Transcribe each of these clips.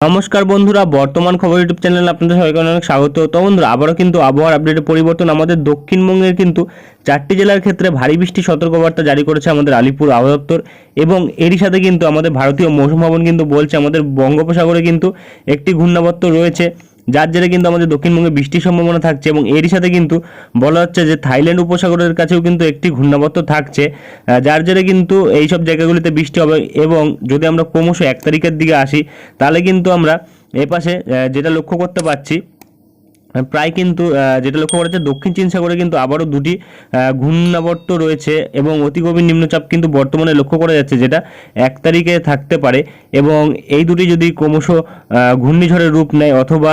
নমস্কার বন্ধুরা, বর্তমান খবর ইউটিউব চ্যানেলে আপনাদের সবাইকে অনেক স্বাগত। তো বন্ধুরা, আবারও কিন্তু আবহাওয়ার আপডেটের পরিবর্তন আমাদের দক্ষিণবঙ্গের কিন্তু চারটি জেলার ক্ষেত্রে ভারী বৃষ্টি সতর্কবার্তা জারি করেছে আমাদের আলিপুর আবহাওয়া দপ্তর এবং এরই সাথে কিন্তু আমাদের ভারতীয় মৌসুম ভবন কিন্তু বলছে আমাদের বঙ্গোপসাগরে কিন্তু একটি ঘূর্ণাবর্ত রয়েছে। যার জেরে কিন্তু আমাদের দক্ষিণবঙ্গে বৃষ্টির সম্ভাবনা থাকছে এবং এরই সাথে কিন্তু বলা হচ্ছে যে থাইল্যান্ড উপসাগরের কাছেও কিন্তু একটি ঘূর্ণাবর্ত থাকছে যার জেরে কিন্তু এই সব জায়গাগুলিতে বৃষ্টি হবে এবং যদি আমরা ক্রমশ এক তারিখের দিকে আসি, তাহলে কিন্তু আমরা এপাশে যেটা লক্ষ্য করতে পারছি প্রায় কিন্তু যেটা লক্ষ্য করা যাচ্ছে, দক্ষিণ চীন সাগরে কিন্তু আবারও দুটি ঘূর্ণাবর্ত রয়েছে এবং অতি গভীর নিম্নচাপ কিন্তু বর্তমানে লক্ষ্য করা যাচ্ছে, যেটা এক তারিখে থাকতে পারে এবং এই দুটি যদি ক্রমশ ঘূর্ণিঝড়ের রূপ নেয় অথবা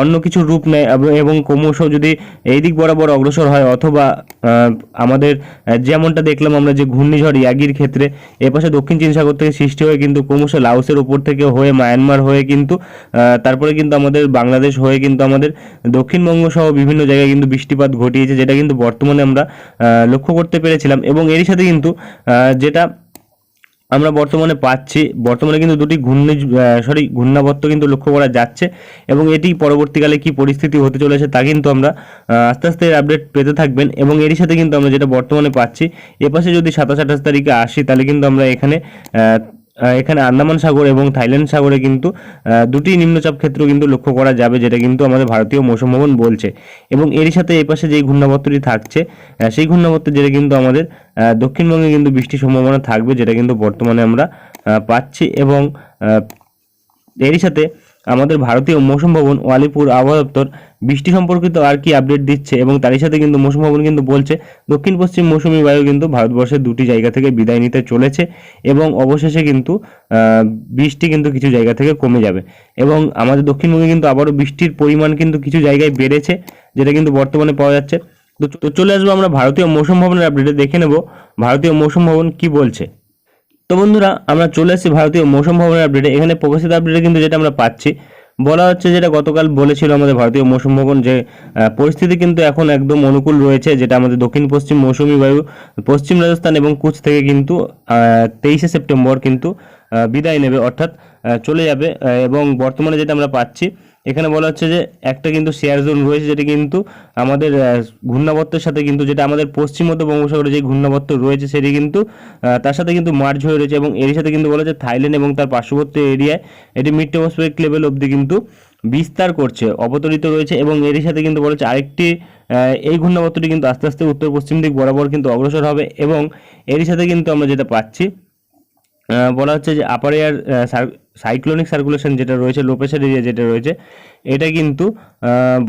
অন্য কিছু রূপ নেয় এবং- ক্রমশ যদি এই দিক বরাবর অগ্রসর হয় অথবা আমাদের যেমনটা দেখলাম আমরা যে ঘূর্ণিঝড় ইয়াগির ক্ষেত্রে, এপাশে দক্ষিণ চীন সাগর থেকে সৃষ্টি হয়ে কিন্তু ক্রমশ লাওসের উপর থেকে হয়ে, মায়ানমার হয়ে কিন্তু তারপরে কিন্তু আমাদের বাংলাদেশ হয়ে কিন্তু আমাদের দক্ষিণবঙ্গ সহ বিভিন্ন জায়গায় কিন্তু বৃষ্টিপাত ঘটিয়েছে, যেটা কিন্তু বর্তমানে আমরা লক্ষ্য করতে পেরেছিলাম। এবং এরই সাথে কিন্তু যেটা আমরা বর্তমানে পাচ্ছি, বর্তমানে কিন্তু দুটি ঘূর্ণি সরি ঘূর্ণাবর্ত কিন্তু লক্ষ্য করা যাচ্ছে। এবং এটি পরবর্তীকালে কি পরিস্থিতি হতে চলেছে তা কিন্তু আমরা আস্তে আস্তে আপডেট পেতে থাকবেন। এবং এরই সাথে কিন্তু আমরা যেটা বর্তমানে পাচ্ছি এপাশে যদি সাতাশ আঠাশ তারিখে আসি, তাহলে কিন্তু আমরা এখানে এখানে আন্দামান সাগর এবং থাইল্যান্ড সাগরে কিন্তু দুটি নিম্নচাপ ক্ষেত্র কিন্তু লক্ষ্য করা যাবে, যেটা কিন্তু আমাদের ভারতীয় মৌসুম ভবন বলছে। এবং এর সাথে এই পাশে যেই ঘূর্ণাবর্তটি থাকছে সেই ঘূর্ণাবর্ত যেটা কিন্তু আমাদের দক্ষিণবঙ্গে কিন্তু বৃষ্টির সম্ভাবনা থাকবে, যেটা কিন্তু বর্তমানে আমরা পাচ্ছি এবং এর এরই সাথে আমাদের ভারতীয় মৌসুম ভবন ও আলিপুর আবহাওয়া দপ্তর বৃষ্টি সম্পর্কিত আর কি আপডেট দিচ্ছে এবং তারই সাথে কিন্তু মৌসুম ভবন কিন্তু বলছে, দক্ষিণ পশ্চিম মৌসুমী বায়ু কিন্তু ভারতবর্ষের দুটি জায়গা থেকে বিদায় নিতে চলেছে এবং অবশেষে কিন্তু বৃষ্টি কিন্তু কিছু জায়গা থেকে কমে যাবে এবং আমাদের দক্ষিণবঙ্গে কিন্তু আবারও বৃষ্টির পরিমাণ কিন্তু কিছু জায়গায় বেড়েছে, যেটা কিন্তু বর্তমানে পাওয়া যাচ্ছে। তো চলে আসব আমরা ভারতীয় মৌসুম ভবনের আপডেটে দেখে নেব ভারতীয় মৌসুম ভবন কি বলছে। তো বন্ধুরা, আমরা চলে এসেছি ভারতীয় মৌসুম ভবনের আপডেটে এখানে প্রকাশিত আপডেটে কিন্তু যেটা আমরা পাচ্ছি, বলা হচ্ছে যেটা গতকাল বলেছিল আমাদের ভারতীয় মৌসুম ভবন যে পরিস্থিতি কিন্তু এখন একদম অনুকূল রয়েছে, যেটা আমাদের দক্ষিণ পশ্চিম মৌসুমী বায়ু, পশ্চিম রাজস্থান এবং কুচ থেকে কিন্তু তেইশে সেপ্টেম্বর কিন্তু বিদায় নেবে, অর্থাৎ চলে যাবে এবং বর্তমানে যেটা আমরা পাচ্ছি এখানে বলা হচ্ছে যে একটা কিন্তু শেয়ার জোন রয়েছে যেটা কিন্তু আমাদের ঘূর্ণাবর্তের সাথে কিন্তু যেটা আমাদের পশ্চিম মধ্য বঙ্গোপসাগরে যে ঘূর্ণাবর্ত রয়েছে সেটি কিন্তু তার সাথে কিন্তু মার্চ হয়ে রয়েছে এবং এর সাথে কিন্তু বলা হচ্ছে থাইল্যান্ড এবং তার পার্শ্ববর্তী এরিয়ায় এটি মিড টেমোস্ফেরিক লেভেল অবধি কিন্তু বিস্তার করছে, অবতরিত রয়েছে এবং এরই সাথে কিন্তু বলা হচ্ছে আরেকটি এই ঘূর্ণাবর্তটি কিন্তু আস্তে আস্তে উত্তর পশ্চিম দিক বরাবর কিন্তু অগ্রসর হবে এবং এরই সাথে কিন্তু আমরা যেটা পাচ্ছি বলা হচ্ছে যে আপার এয়ার সাইক্লোনিক সার্কুলেশন যেটা রয়েছে লো এরিয়া যেটা রয়েছে, এটা কিন্তু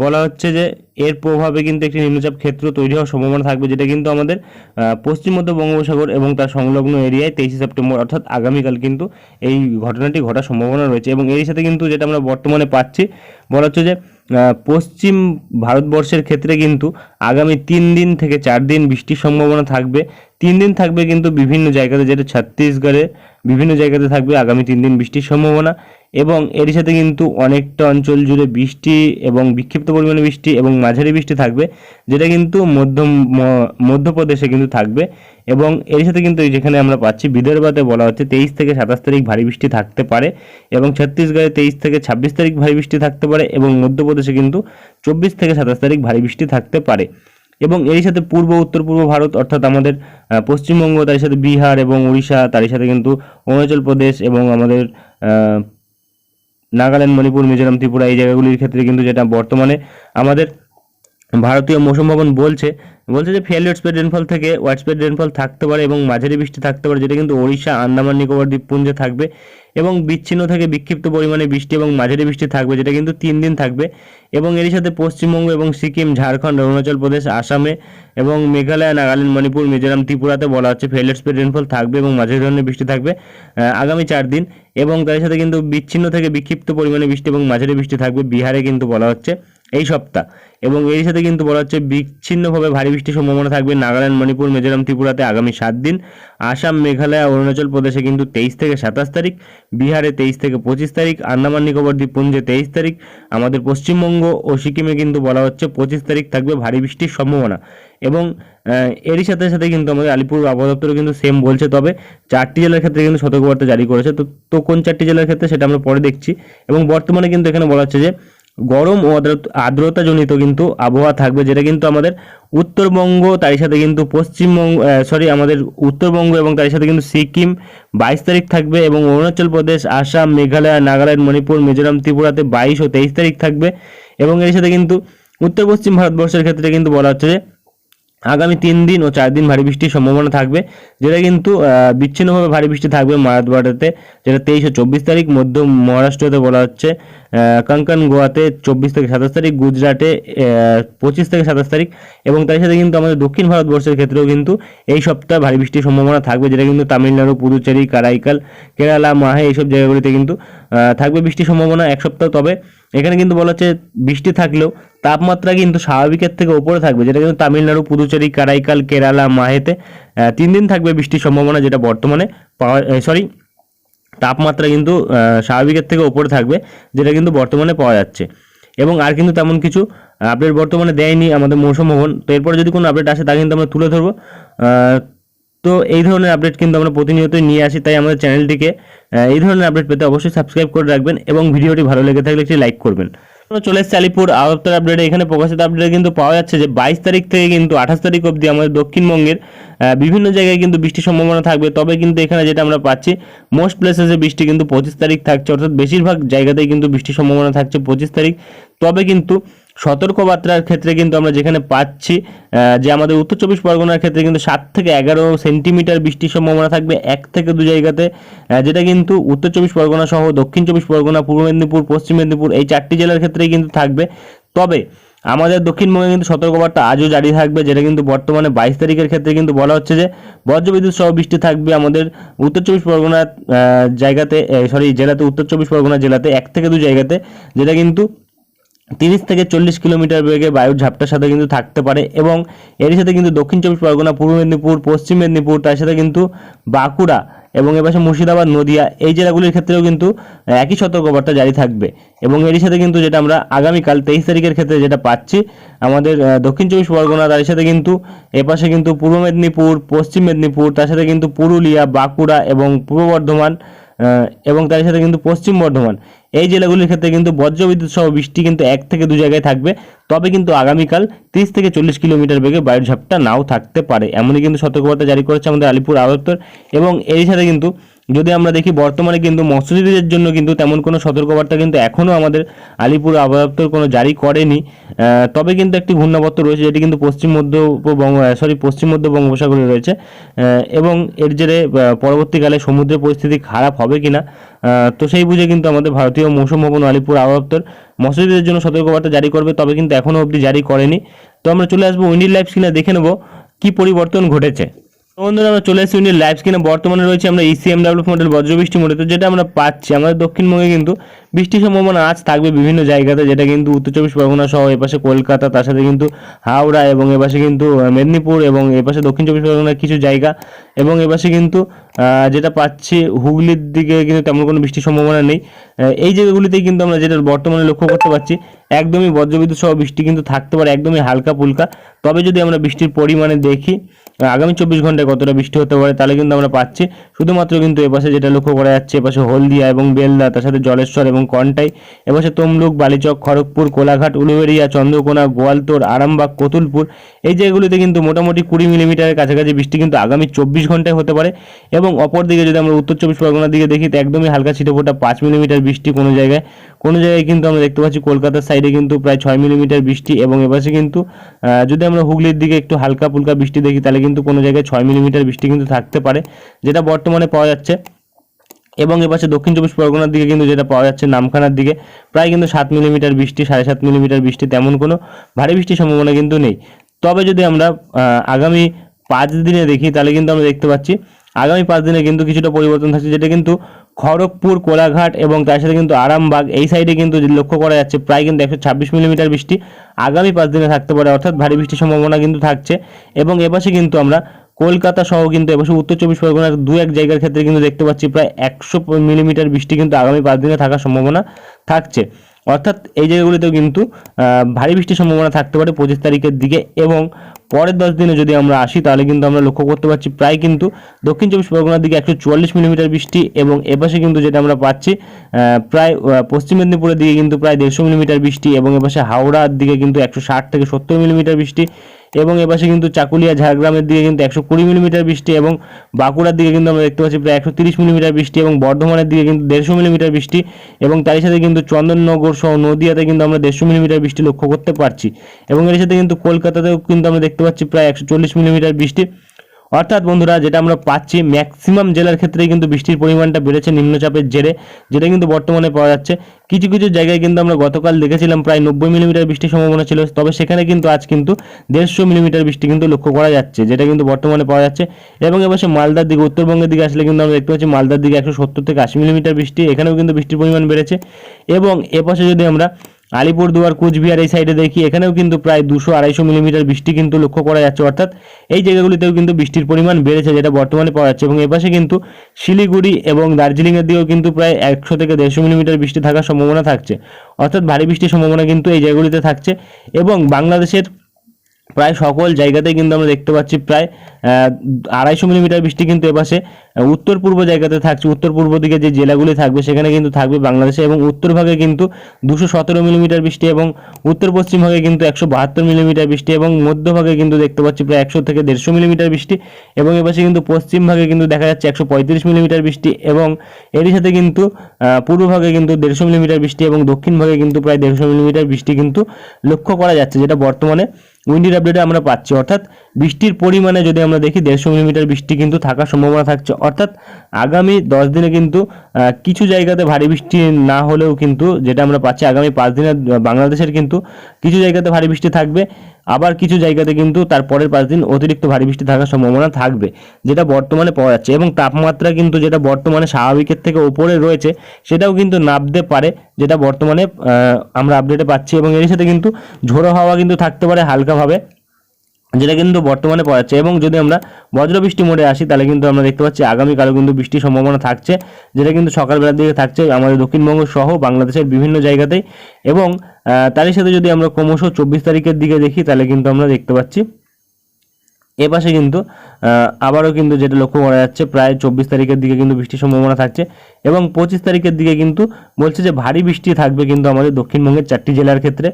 বলা হচ্ছে যে এর প্রভাবে কিন্তু একটি নিম্নচাপ ক্ষেত্র তৈরি হওয়ার সম্ভাবনা থাকবে, যেটা কিন্তু আমাদের পশ্চিম মধ্য বঙ্গোপসাগর এবং তার সংলগ্ন এরিয়ায় তেইশে সেপ্টেম্বর, অর্থাৎ আগামীকাল কিন্তু এই ঘটনাটি ঘটার সম্ভাবনা রয়েছে। এবং এর সাথে কিন্তু যেটা আমরা বর্তমানে পাচ্ছি, বলা হচ্ছে যে পশ্চিম ভারতবর্ষের ক্ষেত্রে কিন্তু আগামী তিন দিন থেকে চার দিন বৃষ্টির সম্ভাবনা থাকবে। তিন দিন থাকবে কিন্তু বিভিন্ন জায়গাতে, যেটা ছত্তিশগড়ে বিভিন্ন জায়গাতে থাকবে আগামী তিন দিন বৃষ্টির সম্ভাবনা এবং এর সাথে কিন্তু অনেকটা অঞ্চল জুড়ে বৃষ্টি এবং বিক্ষিপ্ত পরিমাণে বৃষ্টি এবং মাঝারি বৃষ্টি থাকবে, যেটা কিন্তু মধ্য মধ্যপ্রদেশে কিন্তু থাকবে এবং এর সাথে কিন্তু যেখানে আমরা পাচ্ছি বিদর্ভাতে বলা হচ্ছে তেইশ থেকে সাতাশ তারিখ ভারী বৃষ্টি থাকতে পারে এবং ছত্তিশগড়ে তেইশ থেকে ছাব্বিশ তারিখ ভারী বৃষ্টি থাকতে পারে এবং মধ্যপ্রদেশে কিন্তু চব্বিশ থেকে সাতাশ তারিখ ভারী বৃষ্টি থাকতে পারে। এবং এর সাথে পূর্ব, উত্তর পূর্ব ভারত, অর্থাৎ আমাদের পশ্চিমবঙ্গ তার সাথে বিহার এবং উড়িষ্যা তার সাথে কিন্তু অরুণাচল প্রদেশ এবং আমাদের নাগাল্যান্ড, মণিপুর, মিজোরাম, ত্রিপুরা এই জায়গাগুলির ক্ষেত্রে কিন্তু যেটা বর্তমানে আমাদের ভারতীয় মৌসুম ভবন বলছে বলছে যে ফেয়ারলি স্প্রেড রেনফল থেকে ওয়াইড স্প্রেড রেনফল থাকতে পারে এবং মাঝারি বৃষ্টি থাকতে পারে, যেটা কিন্তু ওড়িশা, আন্দামান, নিকোবর দ্বীপপুঞ্জে থাকবে এবং বিচ্ছিন্ন থেকে বিক্ষিপ্ত পরিমাণে বৃষ্টি এবং মাঝারি বৃষ্টি থাকবে, যেটা কিন্তু তিন দিন থাকবে এবং এরই সাথে পশ্চিমবঙ্গ এবং সিকিম, ঝাড়খণ্ড, অরুণাচল প্রদেশ, আসামে এবং মেঘালয়, নাগাল্যান্ড, মণিপুর, মিজোরাম, ত্রিপুরাতে বলা হচ্ছে ফেয়ারলি স্প্রেড রেনফল থাকবে এবং মাঝারি ধরনের বৃষ্টি থাকবে আগামী চার দিন এবং তার সাথে কিন্তু বিচ্ছিন্ন থেকে বিক্ষিপ্ত পরিমাণে বৃষ্টি এবং মাঝারি বৃষ্টি থাকবে, বিহারে কিন্তু বলা হচ্ছে। এই সপ্তাহ। এবং এর সাথে কিন্তু বলা হচ্ছে বিচ্ছিন্নভাবে ভারী বৃষ্টির সম্ভাবনা থাকবে নাগাল্যান্ড, মণিপুর, মিজোরাম, ত্রিপুরাতে আগামী সাত দিন। আসাম, মেঘালয়, অরুণাচল প্রদেশে কিন্তু তেইশ থেকে সাতাশ তারিখ, বিহারে তেইশ থেকে পঁচিশ তারিখ, আন্দামান, নিকোবর, দ্বীপপুঞ্জে তেইশ তারিখ, আমাদের পশ্চিমবঙ্গ ও সিকিমে কিন্তু বলা হচ্ছে পঁচিশ তারিখ থাকবে ভারী বৃষ্টির সম্ভাবনা। এবং এরই সাথে সাথে কিন্তু আমাদের আলিপুর আবহাওয়া দপ্তরও কিন্তু সেম বলছে, তবে চারটি জেলার ক্ষেত্রে কিন্তু সতর্কবার্তা জারি করেছে। তো তো কোন চারটি জেলার ক্ষেত্রে সেটা আমরা পরে দেখছি। এবং বর্তমানে কিন্তু এখানে বলা হচ্ছে যে গরম ও আর্দ্র- আর্দ্রতাজনিত কিন্তু আবহাওয়া থাকবে, যেটা কিন্তু আমাদের উত্তরবঙ্গ তার সাথে কিন্তু পশ্চিমবঙ্গ সরি আমাদের উত্তরবঙ্গ এবং তার সাথে কিন্তু সিকিম বাইশ তারিখ থাকবে এবং অরুণাচল প্রদেশ, আসাম, মেঘালয়, নাগাল্যান্ড, মণিপুর, মিজোরাম, ত্রিপুরাতে বাইশ ও তেইশ তারিখ থাকবে এবং এর সাথে কিন্তু উত্তর পশ্চিম ভারতবর্ষের ক্ষেত্রে কিন্তু বলা হচ্ছে যে আগামী তিন দিন ও চার দিন ভারী বৃষ্টির সম্ভাবনা থাকবে, যেটা কিন্তু বিচ্ছিন্নভাবে ভারী বৃষ্টি থাকবে মারাঠওয়াড়াতে যেটা তেইশ ও চব্বিশ তারিখ মধ্য মহারাষ্ট্রতে বলা হচ্ছে। কাঙ্কান গোয়াতে চব্বিশ থেকে সাতাশ তারিখ, গুজরাটে পঁচিশ থেকে সাতাশ তারিখ, এবং তার সাথে কিন্তু আমাদের দক্ষিণ ভারতবর্ষের ক্ষেত্রেও কিন্তু এই সপ্তাহে ভারী বৃষ্টির সম্ভাবনা থাকবে, যেটা কিন্তু তামিলনাড়ু, পুদুচেরি, কারাইকাল, কেরালা, মাহে, এইসব জায়গাগুলিতে কিন্তু থাকবে বৃষ্টির সম্ভাবনা এক সপ্তাহ, তবে এখানে কিন্তু বলা হচ্ছে বৃষ্টি থাকলেও তাপমাত্রা কিন্তু স্বাভাবিকের থেকে ওপরে থাকবে, যেটা কিন্তু তামিলনাড়ু, পুদুচেরি, কারাইকাল, কেরালা, মাহেতে তিন দিন থাকবে বৃষ্টির সম্ভাবনা যেটা বর্তমানে পাওয়া সরি তাপমাত্রা কিন্তু স্বাভাবিকের থেকে ওপরে থাকবে, যেটা কিন্তু বর্তমানে পাওয়া যাচ্ছে। এবং আর কিন্তু তেমন কিছু আপডেট বর্তমানে দেয়নি আমাদের মৌসুম ভবন, তো এরপরে যদি কোনো আপডেট আসে তা কিন্তু আমরা তুলে ধরবো। তো এই ধরনের আপডেট কিন্তু আমরা প্রতিনিয়তই নিয়ে আসি, তাই আমাদের চ্যানেলটিকে এই ধরনের আপডেট পেতে অবশ্যই সাবস্ক্রাইব করে রাখবেন এবং ভিডিওটি ভালো লেগে থাকলে একটি লাইক করবেন। চলে এসেছি আলিপুর আবহাওয়ার আপডেটে এখানে প্রকাশিত আপডেটে কিন্তু পাওয়া যাচ্ছে যে বাইশ তারিখ থেকে কিন্তু আঠাশ তারিখ অবধি আমাদের দক্ষিণবঙ্গের বিভিন্ন জায়গায় কিন্তু বৃষ্টির সম্ভাবনা থাকবে। তবে কিন্তু এখানে যেটা আমরা পাচ্ছি মোস্ট প্লেসেসে বৃষ্টি কিন্তু পঁচিশ তারিখ থাকছে, অর্থাৎ বেশিরভাগ জায়গাতেই কিন্তু বৃষ্টির সম্ভাবনা থাকছে পঁচিশ তারিখ। তবে কিন্তু সতর্কবার্তার ক্ষেত্রে কিন্তু আমরা যেখানে পাচ্ছি যে আমাদের উত্তর চব্বিশ পরগনার ক্ষেত্রে কিন্তু সাত থেকে এগারো সেন্টিমিটার বৃষ্টির সম্ভাবনা থাকবে এক থেকে দু জায়গাতে যেটা কিন্তু উত্তর চব্বিশ পরগনা সহ দক্ষিণ চব্বিশ পরগনা, পূর্ব মেদিনীপুর, পশ্চিম মেদিনীপুর এই চারটি জেলার ক্ষেত্রেই কিন্তু থাকবে। তবে আমাদের দক্ষিণবঙ্গে কিন্তু সতর্কবার্তা আজও জারি থাকবে, যেটা কিন্তু বর্তমানে বাইশ তারিখের ক্ষেত্রে কিন্তু বলা হচ্ছে যে বজ্রবিদ্যুৎ সহ বৃষ্টি থাকবে আমাদের উত্তর চব্বিশ পরগনা জায়গাতে সরি জেলাতে, উত্তর চব্বিশ পরগনা জেলাতে এক থেকে দু জায়গাতে, যেটা কিন্তু তিরিশ থেকে চল্লিশ কিলোমিটার বেগে বায়ুর ঝাপটার সাথে কিন্তু থাকতে পারে এবং এর সাথে কিন্তু দক্ষিণ চব্বিশ পরগনা, পূর্ব মেদিনীপুর, পশ্চিম মেদিনীপুর, তার সাথে কিন্তু বাঁকুড়া এবং এ পাশে মুর্শিদাবাদ, নদিয়া এই জেলাগুলির ক্ষেত্রেও কিন্তু একই সতর্কবার্তা জারি থাকবে এবং এর সাথে কিন্তু যেটা আমরা আগামীকাল তেইশ তারিখের ক্ষেত্রে যেটা পাচ্ছি, আমাদের দক্ষিণ চব্বিশ পরগনা, তার সাথে কিন্তু এপাশে কিন্তু পূর্ব মেদিনীপুর, পশ্চিম মেদিনীপুর, তার সাথে কিন্তু পুরুলিয়া, বাঁকুড়া এবং পূর্ব বর্ধমান এবং তার সাথে কিন্তু পশ্চিম বর্ধমান। এই জেলাগুলির ক্ষেত্রে কিন্তু বজ্রবিদ্যুৎ সহ বৃষ্টি কিন্তু এক থেকে দু জায়গায় থাকবে। তবে কিন্তু আগামীকাল তিরিশ থেকে চল্লিশ কিলোমিটার বেগে বায়ুর ঝাপটা নাও থাকতে পারে। এমনই কিন্তু সতর্কবার্তা জারি করেছে আমাদের আলিপুর আদপ্তর এবং এর সাথে কিন্তু যদি আমরা দেখি বর্তমানে কিন্তু মৎস্যজীবীদের জন্য কিন্তু তেমন কোনো সতর্কবার্তা কিন্তু এখনও আমাদের আলিপুর আবহাওয়া কোনো জারি করেনি। তবে কিন্তু একটি ঘূর্ণাবর্ত রয়েছে যেটি কিন্তু পশ্চিম মধ্য উপবঙ্গ সরি পশ্চিম মধ্য বঙ্গোপসাগরে রয়েছে। এবং এর জেরে পরবর্তীকালে সমুদ্রের পরিস্থিতি খারাপ হবে কিনা তো সেই বুঝে কিন্তু আমাদের ভারতীয় মৌসুম ভবন আলিপুর আবহাওয়া মৎস্যজীবীদের জন্য সতর্কবার্তা জারি করবে, তবে কিন্তু এখনও অবধি জারি করেনি। তো আমরা চলে আসব উইন্ডিল লাইফ স্ক্রিনে দেখে নেব কী পরিবর্তন ঘটেছে। বন্ধুরা, আমরা চলে এসেছি উনি লাইভ স্ক্রিনে বর্তমানে রয়েছে আমরা ইসিএম ডেভেলপ মডেল বজ্রবৃষ্টি মডেল যেটা আমরা পাচ্ছি, আমাদের দক্ষিণবঙ্গে কিন্তু বৃষ্টির সম্ভাবনা আজ থাকবে বিভিন্ন জায়গাতে, যেটা কিন্তু উত্তর চব্বিশ পরগনা সহ এপাশে কলকাতা, তার সাথে কিন্তু হাওড়া এবং এপাশে কিন্তু মেদিনীপুর এবং এপাশে দক্ষিণ চব্বিশ পরগনার কিছু জায়গা এবং এপাশে কিন্তু যেটা পাচ্ছি হুগলির দিকে কিন্তু তেমন কোনো বৃষ্টির সম্ভাবনা নেই। এই জায়গাগুলিতেই কিন্তু আমরা যেটা বর্তমানে লক্ষ্য করতে পারছি একদমই বজ্রবিদ্যুৎ সহ বৃষ্টি কিন্তু থাকতে পারে, একদমই হালকা ফুলকা। তবে যদি আমরা বৃষ্টির পরিমাণে দেখি আগামী চব্বিশ ঘন্টায় কতটা বৃষ্টি হতে পারে তাহলে কিন্তু আমরা পাচ্ছি। শুধুমাত্র কিন্তু এপাশে যেটা লক্ষ্য করা যাচ্ছে, এপাশে হলদিয়া এবং বেলদা, তার সাথে জলেশ্বর এবং কন্টাই, এপাশে তমলুক, বালিচক, খড়গপুর, কোলাঘাট, উলুবেড়িয়া, চন্দ্রকোনা গোয়ালতোড় আরামবাগ, কতুলপুর, এই জায়গাগুলিতে কিন্তু মোটামুটি কুড়ি মিলিমিটারের কাছাকাছি বৃষ্টি কিন্তু আগামী চব্বিশ ঘন্টায় হতে পারে। এবং অপরদিকে যদি আমরা উত্তর চব্বিশ পরগনার দিকে দেখি, তো একদমই হালকা ছিটেফোঁটা পাঁচ মিলিমিটার বৃষ্টি কোনো জায়গায়। কোনো জায়গায় কিন্তু আমরা দেখতে পাচ্ছি কলকাতার সাইডে কিন্তু প্রায় ছয় মিলিমিটার বৃষ্টি এবং এপাশে কিন্তু যদি আমরা হুগলির দিকে একটু হালকা ফুলকা বৃষ্টি দেখি, তাহলে কিন্তু কোনো জায়গায় ছয় মিলিমিটার বৃষ্টি কিন্তু থাকতে পারে, যেটা বর্তমানে পাওয়া যাচ্ছে। এবং এপাশে দক্ষিণ চব্বিশ পরগনার দিকে কিন্তু যেটা পাওয়া যাচ্ছে নামখানার দিকে, প্রায় কিন্তু সাত মিলিমিটার বৃষ্টি, সাড়ে সাত মিলিমিটার বৃষ্টি তেমন কোনো ভারী বৃষ্টির সম্ভাবনা কিন্তু নেই। তবে যদি আমরা আগামী পাঁচ দিনে দেখি, তাহলে কিন্তু আমরা দেখতে পাচ্ছি আগামী পাঁচ দিনে কিন্তু কিছুটা পরিবর্তন থাকছে, যেটা কিন্তু খড়গপুর, কোলাঘাট এবং তার সাথে কিন্তু আরামবাগ এই সাইডে কিন্তু লক্ষ্য করা যাচ্ছে, প্রায় কিন্তু একশো ছাব্বিশ মিলিমিটার বৃষ্টি আগামী পাঁচ দিনে থাকতে পারে, অর্থাৎ ভারী বৃষ্টির সম্ভাবনা কিন্তু থাকছে। এবং এপাশে কিন্তু আমরা কলকাতা সহ কিন্তু এবছর উত্তর চব্বিশ পরগনার দু এক জায়গার ক্ষেত্রে কিন্তু দেখতে পাচ্ছি, প্রায় একশো মিলিমিটার বৃষ্টি কিন্তু আগামী পাঁচ দিনে থাকার সম্ভাবনা থাকছে। অর্থাৎ এই জায়গাগুলিতেও কিন্তু ভারী বৃষ্টির সম্ভাবনা থাকতে পারে পঁচিশ তারিখের দিকে এবং পরের দশ দিনে যদি আমরা আসি, তাহলে কিন্তু আমরা লক্ষ্য করতে পারছি প্রায় কিন্তু দক্ষিণ চব্বিশ পরগনার দিকে একশো চুয়াল্লিশ মিলিমিটার বৃষ্টি এবং এপাশে কিন্তু যেটা আমরা পাচ্ছি প্রায় পশ্চিম মেদিনীপুরের দিকে কিন্তু প্রায় দেড়শো মিলিমিটার বৃষ্টি এবং এপাশে হাওড়ার দিকে কিন্তু একশো ষাট থেকে সত্তর মিলিমিটার বৃষ্টি। এবং এপাশে কিন্তু চাকুলিয়া, ঝাড়গ্রামের দিকে কিন্তু একশো কুড়ি মিলিমিটার বৃষ্টি এবং বাঁকুড়ার দিকে কিন্তু আমরা দেখতে পাচ্ছি প্রায় একশো তিরিশ মিলিমিটার বৃষ্টি এবং বর্ধমানের দিকে কিন্তু দেড়শো মিলিমিটার বৃষ্টি এবং তারই সাথে কিন্তু চন্দননগর সহ নদীয়াতে কিন্তু আমরা দেড়শো মিলিমিটার বৃষ্টি লক্ষ্য করতে পারছি এবং এর সাথে কিন্তু কলকাতাতেও কিন্তু আমরা দেখতে পাচ্ছি প্রায় একশো চল্লিশ মিলিমিটার বৃষ্টি। অর্থাৎ বন্ধুরা, যেটা আমরা পাচ্ছি ম্যাক্সিমাম জেলার ক্ষেত্রে কিন্তু বৃষ্টির পরিমাণটা বেড়েছে, নিম্নচাপের জেরে, যেটা কিন্তু বর্তমানে পাওয়া যাচ্ছে। কিছু কিছু জায়গায় কিন্তু আমরা গতকাল দেখেছিলাম প্রায় নব্বই মিলিমিটার বৃষ্টির সম্ভাবনা ছিল। তবে সেখানে কিন্তু আজ কিন্তু দেড়শো মিলিমিটার বৃষ্টি কিন্তু লক্ষ্য করা যাচ্ছে, যেটা কিন্তু বর্তমানে পাওয়া যাচ্ছে। এবং এবার মালদার দিকে, উত্তরবঙ্গের দিকে আসলে কিন্তু আমরা দেখতে পাচ্ছি, মালদার দিকে একশো সত্তর থেকে আশি মিলিমিটার বৃষ্টি, এখানেও কিন্তু বৃষ্টির পরিমাণ বেড়েছে। এবং এপাশে যদি আমরা আলিপুরদুয়ার, কুচবিহার এই সাইডে দেখি, এখানেও কিন্তু প্রায় দুশো আড়াইশো মিলিমিটার বৃষ্টি কিন্তু লক্ষ্য করা যাচ্ছে। অর্থাৎ এই জায়গাগুলিতেও কিন্তু বৃষ্টির পরিমাণ বেড়েছে যেটা বর্তমানে পাওয়া যাচ্ছে। এবং এপাশে কিন্তু শিলিগুড়ি এবং দার্জিলিংয়ের দিকেও কিন্তু প্রায় একশো থেকে দেড়শো মিলিমিটার বৃষ্টি থাকার সম্ভাবনা থাকছে। অর্থাৎ ভারী বৃষ্টির সম্ভাবনা কিন্তু এই জায়গাগুলিতে থাকছে। এবং বাংলাদেশের প্রায় সকল জায়গাতেই কিন্তু আমরা দেখতে পাচ্ছি প্রায় আড়াইশো মিলিমিটার বৃষ্টি কিন্তু এপাশে উত্তর পূর্ব জায়গাতে থাকছে, উত্তর পূর্ব দিকে যে জেলাগুলি থাকবে সেখানে কিন্তু থাকবে বাংলাদেশে এবং উত্তর ভাগে কিন্তু দুশো সতেরো মিলিমিটার বৃষ্টি এবং উত্তর পশ্চিম ভাগে কিন্তু একশো বাহাত্তর মিলিমিটার বৃষ্টি এবং মধ্যভাগে কিন্তু দেখতে পাচ্ছি প্রায় একশো থেকে দেড়শো মিলিমিটার বৃষ্টি এবং এপাশে কিন্তু পশ্চিম ভাগে কিন্তু দেখা যাচ্ছে একশো পঁয়ত্রিশ মিলিমিটার বৃষ্টি এবং এরই সাথে কিন্তু পূর্ব ভাগে কিন্তু দেড়শো মিলিমিটার বৃষ্টি এবং দক্ষিণ ভাগে কিন্তু প্রায় দেড়শো মিলিমিটার বৃষ্টি কিন্তু লক্ষ্য করা যাচ্ছে যেটা বর্তমানে উইন্ডির আপডেটে আমরা পাচ্ছি। অর্থাৎ বৃষ্টির পরিমাণে যদি আমরা দেখি, দেড়শো মিলিমিটার বৃষ্টি কিন্তু থাকার সম্ভাবনা থাকছে। অর্থাৎ আগামী দশ দিনে কিন্তু কিছু জায়গাতে ভারী বৃষ্টি না হলেও কিন্তু যেটা আমরা পাচ্ছি আগামী পাঁচ দিনে বাংলাদেশের কিন্তু কিছু জায়গাতে ভারী বৃষ্টি থাকবে, আবার কিছু জায়গাতে কিন্তু তার পরের পাঁচ দিন অতিরিক্ত ভারী বৃষ্টি থাকার সম্ভাবনা থাকবে, যেটা বর্তমানে পাওয়া যাচ্ছে। এবং তাপমাত্রা কিন্তু যেটা বর্তমানে স্বাভাবিকের থেকে উপরে রয়েছে, সেটাও কিন্তু নামতে পারে, যেটা বর্তমানে আমরা আপডেটে পাচ্ছি। এবং এর সাথে কিন্তু ঝোড়ো হাওয়া কিন্তু থাকতে পারে হালকাভাবে। যেটা কিন্তু বর্তমানে পাওয়া যাচ্ছে। এবং যদি আমরা বজ্রবৃষ্টি মোডে আসি, তাহলে কিন্তু আমরা দেখতে পাচ্ছি আগামীকালও কিন্তু বৃষ্টির সম্ভাবনা থাকছে, যেটা কিন্তু সকালবেলার দিকে থাকছে আমাদের দক্ষিণবঙ্গ সহ বাংলাদেশের বিভিন্ন জায়গাতেই। এবং তারই সাথে যদি আমরা ক্রমশ চব্বিশ তারিখের দিকে দেখি, তাহলে কিন্তু আমরা দেখতে পাচ্ছি এ পাশে কিন্তু আবারও কিন্তু যেটা লক্ষ্য করা যাচ্ছে, প্রায় চব্বিশ তারিখের দিকে কিন্তু বৃষ্টির সম্ভাবনা থাকছে। এবং পঁচিশ তারিখের দিকে কিন্তু বলছে যে ভারী বৃষ্টি থাকবে কিন্তু আমাদের দক্ষিণবঙ্গের চারটি জেলার ক্ষেত্রে।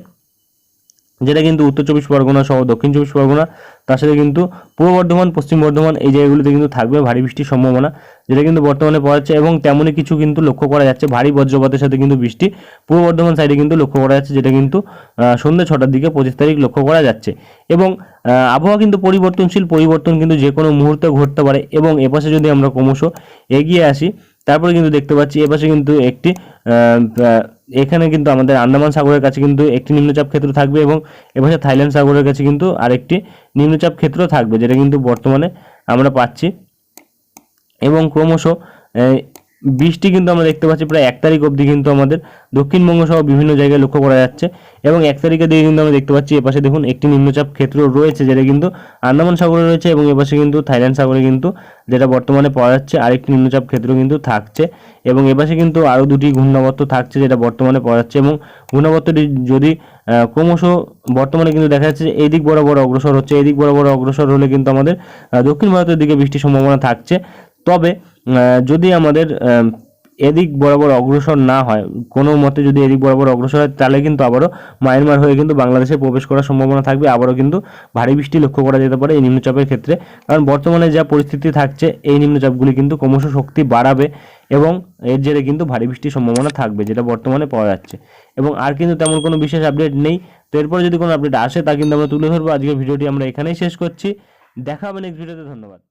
যেটা কিন্তু উত্তর চব্বিশ পরগনা সহ দক্ষিণ চব্বিশ পরগনা, তার সাথে কিন্তু পূর্ব বর্ধমান, পশ্চিম বর্ধমান এই জায়গাগুলিতে কিন্তু থাকবে ভারী বৃষ্টির সম্ভাবনা, যেটা কিন্তু বর্তমানে পাওয়া যাচ্ছে এবং তেমনই কিছু কিন্তু লক্ষ্য করা যাচ্ছে ভারী বজ্রপাতের সাথে কিন্তু বৃষ্টি পূর্ব বর্ধমান সাইডে কিন্তু লক্ষ্য করা যাচ্ছে, যেটা কিন্তু সন্ধ্যে ছটার দিকে পঁচিশ তারিখ লক্ষ্য করা যাচ্ছে এবং আবহাওয়া কিন্তু পরিবর্তনশীল, পরিবর্তন কিন্তু যে কোনো মুহূর্তে ঘটতে পারে এবং এপাশে যদি আমরা ক্রমশ এগিয়ে আসি, তারপরে কিন্তু দেখতে পাচ্ছি এপাশে কিন্তু একটি এখানে কিন্তু আমাদের আন্দামান সাগরের কাছে কিন্তু একটি নিম্নচাপ ক্ষেত্র থাকবে এবং এপাশে থাইল্যান্ড সাগরের কাছে কিন্তু আরেকটি নিম্নচাপ ক্ষেত্র থাকবে, যেটা কিন্তু বর্তমানে আমরা পাচ্ছি। এবং ক্রমশ বৃষ্টি কিন্তু আমরা দেখতে পাচ্ছি প্রায় এক তারিখ অবধি কিন্তু আমাদের। দক্ষিণবঙ্গ সহ বিভিন্ন জায়গায় লক্ষ্য করা যাচ্ছে এবং এক তারিখের দিকে কিন্তু আমরা দেখতে পাচ্ছি এপাশে দেখুন একটি নিম্নচাপ ক্ষেত্র রয়েছে যেটা কিন্তু আন্দামান সাগরে রয়েছে এবং এপাশে কিন্তু থাইল্যান্ড সাগরে কিন্তু যেটা বর্তমানে পাওয়া যাচ্ছে আরেকটি নিম্নচাপ ক্ষেত্র কিন্তু থাকছে এবং এপাশে কিন্তু আরও দুটি ঘূর্ণাবর্ত থাকছে যেটা বর্তমানে পাওয়া যাচ্ছে এবং ঘূর্ণাবর্তটি যদি ক্রমশ বর্তমানে কিন্তু দেখা যাচ্ছে যে এই দিক বরাবর অগ্রসর হচ্ছে এই দিক বরাবর অগ্রসর হলে কিন্তু আমাদের দক্ষিণ ভারতের দিকে বৃষ্টির সম্ভাবনা থাকছে। তবে যদি আমাদের এদিক বরাবর অগ্রসর না হয়, কোনো মতে যদি এদিক বরাবর অগ্রসর হয়, তাহলে কিন্তু আবারও মায়ানমার হয়ে কিন্তু বাংলাদেশে প্রবেশ করার সম্ভাবনা থাকবে। আবারও কিন্তু ভারী বৃষ্টি লক্ষ্য করা যেতে পারে এই নিম্নচাপের ক্ষেত্রে। কারণ বর্তমানে যা পরিস্থিতি থাকছে, এই নিম্নচাপগুলি কিন্তু ক্রমশ শক্তি বাড়াবে এবং এর জেরে কিন্তু ভারী বৃষ্টির সম্ভাবনা থাকবে, যেটা বর্তমানে পাওয়া যাচ্ছে। এবং আর কিন্তু তেমন কোনো বিশেষ আপডেট নেই। তো এরপরে যদি কোনো আপডেট আসে, তা কিন্তু আমরা তুলে ধরবো। আজকের ভিডিওটি আমরা এখানেই শেষ করছি। দেখা হবে নেক্সট ভিডিওতে ধন্যবাদ।